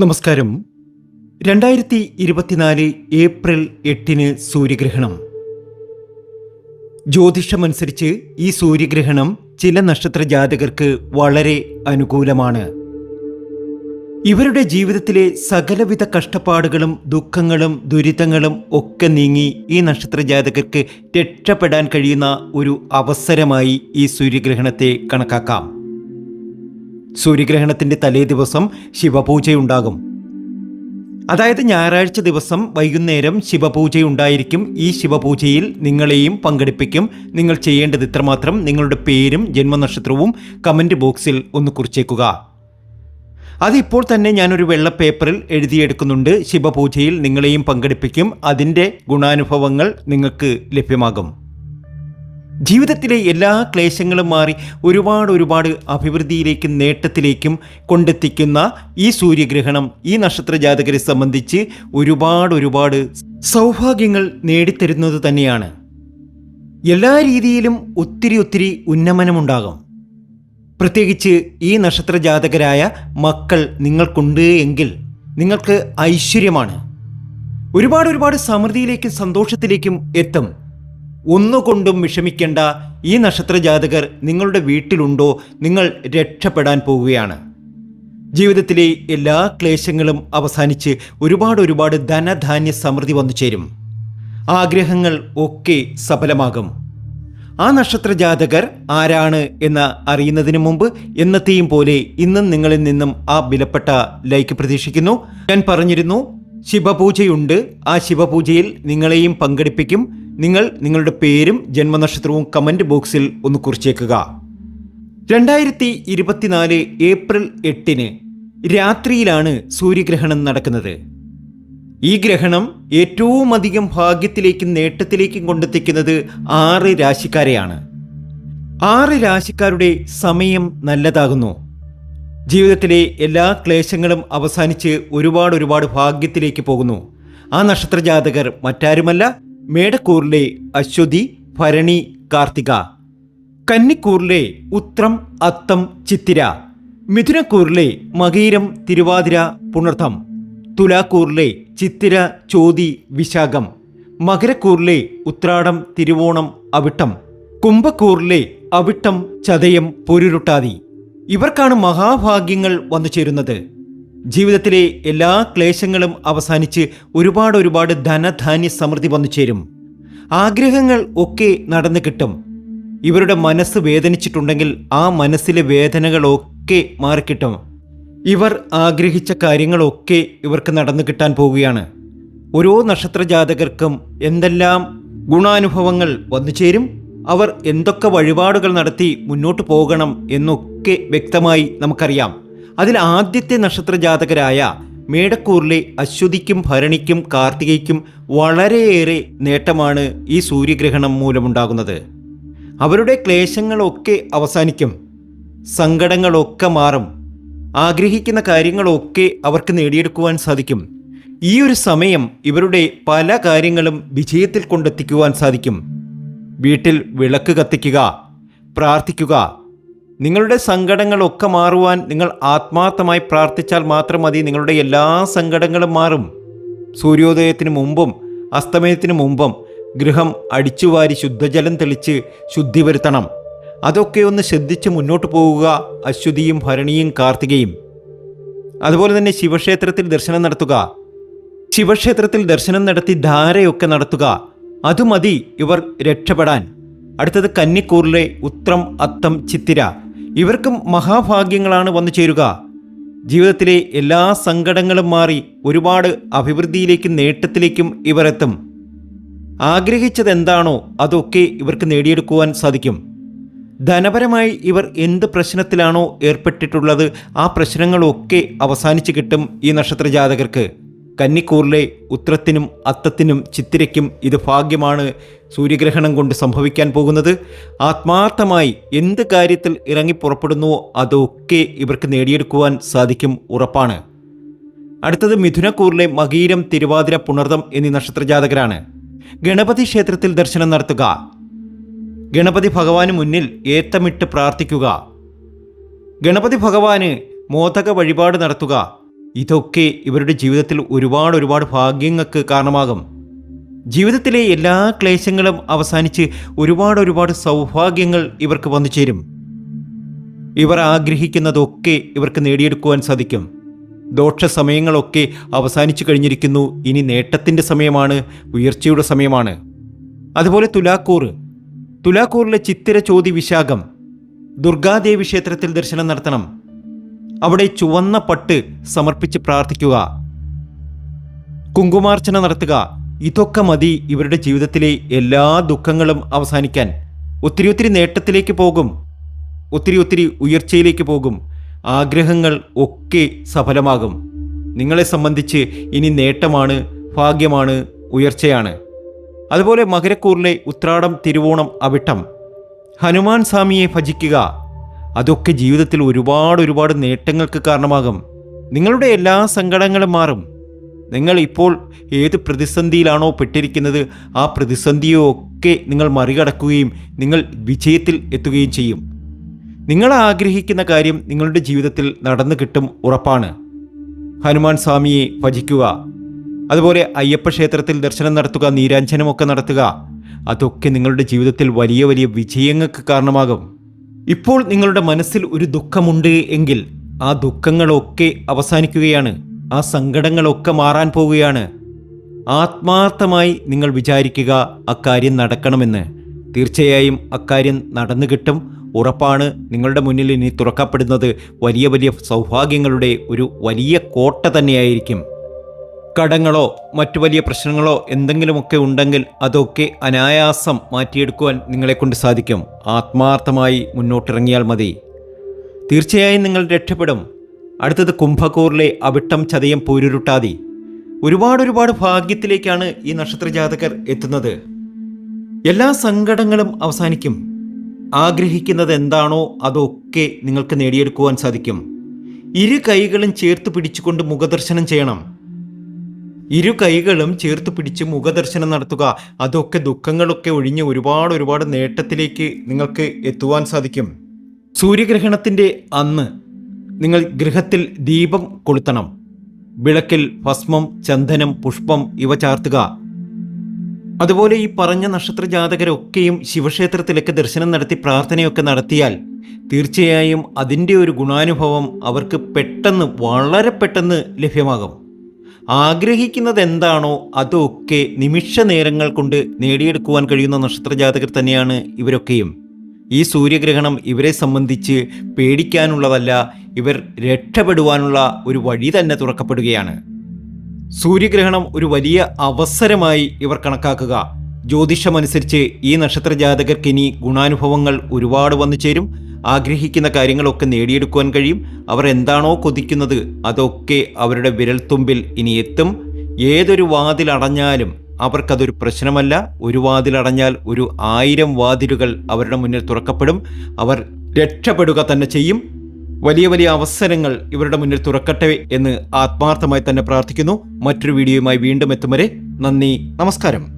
നമസ്കാരം. രണ്ടായിരത്തി ഇരുപത്തിനാല് ഏപ്രിൽ എട്ടിന് സൂര്യഗ്രഹണം. ജ്യോതിഷമനുസരിച്ച് ഈ സൂര്യഗ്രഹണം ചില നക്ഷത്ര ജാതകർക്ക് വളരെ അനുകൂലമാണ്. ഇവരുടെ ജീവിതത്തിലെ സകലവിധ കഷ്ടപ്പാടുകളും ദുഃഖങ്ങളും ദുരിതങ്ങളും ഒക്കെ നീങ്ങി ഈ നക്ഷത്ര ജാതകർക്ക് രക്ഷപ്പെടാൻ കഴിയുന്ന ഒരു അവസരമായി ഈ സൂര്യഗ്രഹണത്തെ കണക്കാക്കാം. സൂര്യഗ്രഹണത്തിന്റെ തലേ ദിവസം ശിവപൂജയുണ്ടാകും. അതായത് ഞായറാഴ്ച ദിവസം വൈകുന്നേരം ശിവപൂജയുണ്ടായിരിക്കും. ഈ ശിവപൂജയിൽ നിങ്ങളെയും പങ്കെടുപ്പിക്കും. നിങ്ങൾ ചെയ്യേണ്ടത് ഇത്രമാത്രം. നിങ്ങളുടെ പേരും ജന്മനക്ഷത്രവും കമന്റ് ബോക്സിൽ ഒന്ന് കുറിച്ചേക്കുക. അതിപ്പോൾ തന്നെ ഞാനൊരു വെള്ള പേപ്പറിൽ എഴുതിയെടുക്കുന്നുണ്ട്. ശിവപൂജയിൽ നിങ്ങളെയും പങ്കെടുപ്പിക്കും. അതിന്റെ ഗുണാനുഭവങ്ങൾ നിങ്ങൾക്ക് ലഭ്യമാകും. ജീവിതത്തിലെ എല്ലാ ക്ലേശങ്ങളും മാറി ഒരുപാട് ഒരുപാട് അഭിവൃദ്ധിയിലേക്കും നേട്ടത്തിലേക്കും കൊണ്ടെത്തിക്കുന്ന ഈ സൂര്യഗ്രഹണം ഈ നക്ഷത്ര ജാതകരെ സംബന്ധിച്ച് ഒരുപാട് ഒരുപാട് സൗഭാഗ്യങ്ങൾ നേടിത്തരുന്നത് തന്നെയാണ്. എല്ലാ രീതിയിലും ഒത്തിരി ഒത്തിരി ഉന്നമനമുണ്ടാകും. പ്രത്യേകിച്ച് ഈ നക്ഷത്ര ജാതകരായ മക്കൾ നിങ്ങൾക്കുണ്ട് എങ്കിൽ നിങ്ങൾക്ക് ഐശ്വര്യമാണ്. ഒരുപാട് ഒരുപാട് സമൃദ്ധിയിലേക്കും സന്തോഷത്തിലേക്കും എത്തും. ഒന്നുകൊണ്ടും വിഷമിക്കേണ്ട ഈ നക്ഷത്ര ജാതകർ നിങ്ങളുടെ വീട്ടിലുണ്ടോ? നിങ്ങൾ രക്ഷപ്പെടാൻ പോവുകയാണ്. ജീവിതത്തിലെ എല്ലാ ക്ലേശങ്ങളും അവസാനിച്ച് ഒരുപാട് ഒരുപാട് ധനധാന്യ സമൃദ്ധി വന്നു ചേരും. ആഗ്രഹങ്ങൾ ഒക്കെ സഫലമാകും. ആ നക്ഷത്ര ജാതകർ ആരാണ് എന്ന് അറിയുന്നതിന് മുമ്പ് എന്നത്തെയും പോലെ ഇന്നും നിങ്ങളിൽ നിന്നും ആ വിലപ്പെട്ട ലൈക്ക് പ്രതീക്ഷിക്കുന്നു. ഞാൻ പറഞ്ഞിരുന്നു ശിവപൂജയുണ്ട്. ആ ശിവപൂജയിൽ നിങ്ങളെയും പങ്കെടുപ്പിക്കും. നിങ്ങൾ നിങ്ങളുടെ പേരും ജന്മനക്ഷത്രവും കമന്റ് ബോക്സിൽ ഒന്ന് കുറിച്ചേക്കുക. രണ്ടായിരത്തി ഇരുപത്തിനാല് ഏപ്രിൽ എട്ടിന് രാത്രിയിലാണ് സൂര്യഗ്രഹണം നടക്കുന്നത്. ഈ ഗ്രഹണം ഏറ്റവും അധികം ഭാഗ്യത്തിലേക്കും നേട്ടത്തിലേക്കും കൊണ്ടെത്തിക്കുന്നത് ആറ് രാശിക്കാരെയാണ്. ആറ് രാശിക്കാരുടെ സമയം നല്ലതാകുന്നു. ജീവിതത്തിലെ എല്ലാ ക്ലേശങ്ങളും അവസാനിച്ച് ഒരുപാട് ഒരുപാട് ഭാഗ്യത്തിലേക്ക് പോകുന്നു. ആ നക്ഷത്രജാതകർ മറ്റാരുമല്ല മേടക്കൂറിലെ അശ്വതി ഭരണി കാർത്തിക. കന്നിക്കൂറിലെ ഉത്രം അത്തം ചിത്തിര. മിഥുനക്കൂറിലെ മകീരം തിരുവാതിര പുണർത്തം തുലാക്കൂറിലെ ചിത്തിര ചോതി വിശാഖം. മകരക്കൂറിലെ ഉത്രാടം തിരുവോണം അവിട്ടം. കുംഭക്കൂറിലെ അവിട്ടം ചതയം പൊരുരുട്ടാതി. ഇവർക്കാണ് മഹാഭാഗ്യങ്ങൾ വന്നു ചേരുന്നത് ജീവിതത്തിലെ എല്ലാ ക്ലേശങ്ങളും അവസാനിച്ച് ഒരുപാട് ഒരുപാട് ധനധാന്യ സമൃദ്ധി വന്നു ചേരും. ആഗ്രഹങ്ങൾ ഒക്കെ നടന്നു കിട്ടും. ഇവരുടെ മനസ്സ് വേദനിച്ചിട്ടുണ്ടെങ്കിൽ ആ മനസ്സിലെ വേദനകളൊക്കെ മാറിക്കിട്ടും. ഇവർ ആഗ്രഹിച്ച കാര്യങ്ങളൊക്കെ ഇവർക്ക് നടന്നു കിട്ടാൻ പോവുകയാണ്. ഓരോ നക്ഷത്ര ജാതകർക്കും എന്തെല്ലാം ഗുണാനുഭവങ്ങൾ വന്നു ചേരും അവർ എന്തൊക്കെ വഴിപാടുകൾ നടത്തി മുന്നോട്ട് പോകണം എന്നൊക്കെ വ്യക്തമായി നമുക്കറിയാം. അതിൽ ആദ്യത്തെ നക്ഷത്ര ജാതകരായ മേടക്കൂറിലെ അശ്വതിക്കും ഭരണിക്കും കാർത്തികയ്ക്കും വളരെയേറെ നേട്ടമാണ് ഈ സൂര്യഗ്രഹണം മൂലമുണ്ടാകുന്നത്. അവരുടെ ക്ലേശങ്ങളൊക്കെ അവസാനിക്കും. സങ്കടങ്ങളൊക്കെ മാറും. ആഗ്രഹിക്കുന്ന കാര്യങ്ങളൊക്കെ അവർക്ക് നേടിയെടുക്കുവാൻ സാധിക്കും. ഈ ഒരു സമയം ഇവരുടെ പല കാര്യങ്ങളും വിജയത്തിൽ കൊണ്ടെത്തിക്കുവാൻ സാധിക്കും. വീട്ടിൽ വിളക്ക് കത്തിക്കുക പ്രാർത്ഥിക്കുക നിങ്ങളുടെ സങ്കടങ്ങളൊക്കെ മാറുവാൻ നിങ്ങൾ ആത്മാർത്ഥമായി പ്രാർത്ഥിച്ചാൽ മാത്രം മതി. നിങ്ങളുടെ എല്ലാ സങ്കടങ്ങളും മാറും. സൂര്യോദയത്തിന് മുമ്പും അസ്തമയത്തിന് മുമ്പും ഗൃഹം അടിച്ചുവാരി ശുദ്ധജലം തെളിച്ച് ശുദ്ധി വരുത്തണം അതൊക്കെ ഒന്ന് ശ്രദ്ധിച്ച് മുന്നോട്ട് പോവുക അശ്വതിയും ഭരണിയും കാർത്തികയും. അതുപോലെ തന്നെ ശിവക്ഷേത്രത്തിൽ ദർശനം നടത്തുക. ശിവക്ഷേത്രത്തിൽ ദർശനം നടത്തി ധാരയൊക്കെ നടത്തുക. അത് മതി ഇവർ രക്ഷപ്പെടാൻ. അടുത്തത് കന്നിക്കൂറിലെ ഉത്രം അത്തം ചിത്തിര. ഇവർക്കും മഹാഭാഗ്യങ്ങളാണ് വന്നു ചേരുക. ജീവിതത്തിലെ എല്ലാ സങ്കടങ്ങളും മാറി ഒരുപാട് അഭിവൃദ്ധിയിലേക്കും നേട്ടത്തിലേക്കും ഇവർ എത്തും ആഗ്രഹിച്ചത് എന്താണോ അതൊക്കെ ഇവർക്ക് നേടിയെടുക്കുവാൻ സാധിക്കും. ധനപരമായി ഇവർ എന്ത് പ്രശ്നത്തിലാണോ ഏർപ്പെട്ടിട്ടുള്ളത് ആ പ്രശ്നങ്ങളൊക്കെ അവസാനിച്ച് കിട്ടും ഈ നക്ഷത്ര ജാതകർക്ക് കന്നിക്കൂറിലെ ഉത്രത്തിനും അത്തത്തിനും ചിത്തിരയ്ക്കും ഇത് ഭാഗ്യമാണ് സൂര്യഗ്രഹണം കൊണ്ട് സംഭവിക്കാൻ പോകുന്നത്. ആത്മാർത്ഥമായി എന്ത് കാര്യത്തിൽ ഇറങ്ങി പുറപ്പെടുന്നുവോ അതൊക്കെ ഇവർക്ക് നേടിയെടുക്കുവാൻ സാധിക്കും ഉറപ്പാണ്. അടുത്തത് മിഥുനക്കൂറിലെ മകീരം തിരുവാതിര പുണർതം എന്നീ നക്ഷത്രജാതകരാണ്. ഗണപതി ക്ഷേത്രത്തിൽ ദർശനം നടത്തുക. ഗണപതി ഭഗവാന് മുന്നിൽ ഏത്തമിട്ട് പ്രാർത്ഥിക്കുക. ഗണപതി ഭഗവാന് മോദക വഴിപാട് നടത്തുക. ഇതൊക്കെ ഇവരുടെ ജീവിതത്തിൽ ഒരുപാട് ഒരുപാട് ഭാഗ്യങ്ങൾക്ക് കാരണമാകും. ജീവിതത്തിലെ എല്ലാ ക്ലേശങ്ങളും അവസാനിച്ച് ഒരുപാട് ഒരുപാട് സൗഭാഗ്യങ്ങൾ ഇവർക്ക് വന്നു ചേരും. ഇവർ ആഗ്രഹിക്കുന്നതൊക്കെ ഇവർക്ക് നേടിയെടുക്കുവാൻ സാധിക്കും. ദോഷ സമയങ്ങളൊക്കെ അവസാനിച്ചു കഴിഞ്ഞിരിക്കുന്നു. ഇനി നേട്ടത്തിന്റെ സമയമാണ് ഉയർച്ചയുടെ സമയമാണ്. അതുപോലെ തുലാക്കൂർ. തുലാക്കൂറിലെ ചിത്തിര ചോതി വിശാഖം. ദുർഗാദേവി ക്ഷേത്രത്തിൽ ദർശനം നടത്തണം. അവിടെ ചുവന്ന പട്ട് സമർപ്പിച്ച് പ്രാർത്ഥിക്കുക. കുങ്കുമാർച്ചന നടത്തുക. ഇതൊക്കെ മതി ഇവരുടെ ജീവിതത്തിലെ എല്ലാ ദുഃഖങ്ങളും അവസാനിക്കാൻ. ഒത്തിരി ഒത്തിരി നേട്ടത്തിലേക്ക് പോകും. ഒത്തിരി ഒത്തിരി ഉയർച്ചയിലേക്ക് പോകും. ആഗ്രഹങ്ങൾ ഒക്കെ സഫലമാകും. നിങ്ങളെ സംബന്ധിച്ച് ഇനി നേട്ടമാണ് ഭാഗ്യമാണ് ഉയർച്ചയാണ്. അതുപോലെ മകരക്കൂറിലെ ഉത്രാടം തിരുവോണം അവിട്ടം. ഹനുമാൻ സ്വാമിയെ ഭജിക്കുക. അതൊക്കെ ജീവിതത്തിൽ ഒരുപാട് ഒരുപാട് നേട്ടങ്ങൾക്ക് കാരണമാകും. നിങ്ങളുടെ എല്ലാ സങ്കടങ്ങളും മാറും. നിങ്ങൾ ഇപ്പോൾ ഏത് പ്രതിസന്ധിയിലാണോ പെട്ടിരിക്കുന്നത് ആ പ്രതിസന്ധിയൊക്കെ നിങ്ങൾ മറികടക്കുകയും നിങ്ങൾ വിജയത്തിൽ എത്തുകയും ചെയ്യും. നിങ്ങൾ ആഗ്രഹിക്കുന്ന കാര്യം നിങ്ങളുടെ ജീവിതത്തിൽ നടന്നു കിട്ടും ഉറപ്പാണ്. ഹനുമാൻ സ്വാമിയെ ഭജിക്കുക. അതുപോലെ അയ്യപ്പ ക്ഷേത്രത്തിൽ ദർശനം നടത്തുക നീരാഞ്ജനമൊക്കെ നടത്തുക. അതൊക്കെ നിങ്ങളുടെ ജീവിതത്തിൽ വലിയ വലിയ വിജയങ്ങൾക്ക് കാരണമാകും. ഇപ്പോൾ നിങ്ങളുടെ മനസ്സിൽ ഒരു ദുഃഖമുണ്ട് എങ്കിൽ ആ ദുഃഖങ്ങളൊക്കെ അവസാനിക്കുകയാണ്. ആ സങ്കടങ്ങളൊക്കെ മാറാൻ പോവുകയാണ്. ആത്മാർത്ഥമായി നിങ്ങൾ വിചാരിക്കുക അക്കാര്യം നടക്കണമെന്ന്. തീർച്ചയായും അക്കാര്യം നടന്നു കിട്ടും. ഉറപ്പാണ് നിങ്ങളുടെ മുന്നിൽ ഇനി തുറക്കപ്പെടുന്നത് വലിയ വലിയ സൗഭാഗ്യങ്ങളുടെ ഒരു വലിയ കോട്ട തന്നെയായിരിക്കും. കടങ്ങളോ മറ്റു വലിയ പ്രശ്നങ്ങളോ എന്തെങ്കിലുമൊക്കെ ഉണ്ടെങ്കിൽ അതൊക്കെ അനായാസം മാറ്റിയെടുക്കുവാൻ നിങ്ങളെക്കൊണ്ട് സാധിക്കും. ആത്മാർത്ഥമായി മുന്നോട്ടിറങ്ങിയാൽ മതി. തീർച്ചയായും നിങ്ങൾ രക്ഷപ്പെടും. അടുത്തത് കുംഭക്കൂറിലെ അവിട്ടം ചതയം പൂരുരുട്ടാതി. ഒരുപാട് ഒരുപാട് ഭാഗ്യത്തിലേക്കാണ് ഈ നക്ഷത്ര ജാതകർ എത്തുന്നത്. എല്ലാ സങ്കടങ്ങളും അവസാനിക്കും. ആഗ്രഹിക്കുന്നത് എന്താണോ അതൊക്കെ നിങ്ങൾക്ക് നേടിയെടുക്കുവാൻ സാധിക്കും. ഇരു കൈകളും ചേർത്ത് പിടിച്ചുകൊണ്ട് മുഖദർശനം ചെയ്യണം. ഇരു കൈകളും ചേർത്ത് പിടിച്ച് മുഖദർശനം നടത്തുക. അതൊക്കെ ദുഃഖങ്ങളൊക്കെ ഒഴിഞ്ഞ് ഒരുപാട് ഒരുപാട് നേട്ടത്തിലേക്ക് നിങ്ങൾക്ക് എത്തുവാൻ സാധിക്കും. സൂര്യഗ്രഹണത്തിന്റെ അന്ന് നിങ്ങൾ ഗൃഹത്തിൽ ദീപം കൊളുത്തണം. വിളക്കിൽ ഭസ്മം ചന്ദനം പുഷ്പം ഇവ ചാർത്തുക. അതുപോലെ ഈ പറഞ്ഞ നക്ഷത്ര ജാതകരൊക്കെയും ശിവക്ഷേത്രത്തിലൊക്കെ ദർശനം നടത്തി പ്രാർത്ഥനയൊക്കെ നടത്തിയാൽ തീർച്ചയായും അതിന്റെ ഒരു ഗുണാനുഭവം അവർക്ക് പെട്ടെന്ന് വളരെ പെട്ടെന്ന് ലഭ്യമാകും. ആഗ്രഹിക്കുന്നത് എന്താണോ അതൊക്കെ നിമിഷ നേരങ്ങൾ കൊണ്ട് നേടിയെടുക്കുവാൻ കഴിയുന്ന നക്ഷത്രജാതകർ തന്നെയാണ് ഇവരൊക്കെയും. ഈ സൂര്യഗ്രഹണം ഇവരെ സംബന്ധിച്ച് പേടിക്കാനുള്ളതല്ല ഇവർ രക്ഷപ്പെടുവാനുള്ള ഒരു വഴി തന്നെ തുറക്കപ്പെടുകയാണ്. സൂര്യഗ്രഹണം ഒരു വലിയ അവസരമായി ഇവർ കണക്കാക്കുക. ജ്യോതിഷമനുസരിച്ച് ഈ നക്ഷത്ര ജാതകർക്ക് ഇനി ഗുണാനുഭവങ്ങൾ ഒരുപാട് വന്നു ചേരും ആഗ്രഹിക്കുന്ന കാര്യങ്ങളൊക്കെ നേടിയെടുക്കുവാൻ കഴിയും. അവർ എന്താണോ കൊതിക്കുന്നത് അതൊക്കെ അവരുടെ വിരൽത്തുമ്പിൽ ഇനി എത്തും. ഏതൊരു വാതിൽ അടഞ്ഞാലും അവർക്കതൊരു പ്രശ്നമല്ല. ഒരു വാതിൽ അടഞ്ഞാൽ ഒരു ആയിരം വാതിലുകൾ അവരുടെ മുന്നിൽ തുറക്കപ്പെടും. അവർ രക്ഷപ്പെടുക തന്നെ ചെയ്യും. വലിയ വലിയ അവസരങ്ങൾ ഇവരുടെ മുന്നിൽ തുറക്കട്ടെ എന്ന് ആത്മാർത്ഥമായി തന്നെ പ്രാർത്ഥിക്കുന്നു. മറ്റൊരു വീഡിയോയുമായി വീണ്ടും എത്തും വരെ നന്ദി നമസ്കാരം.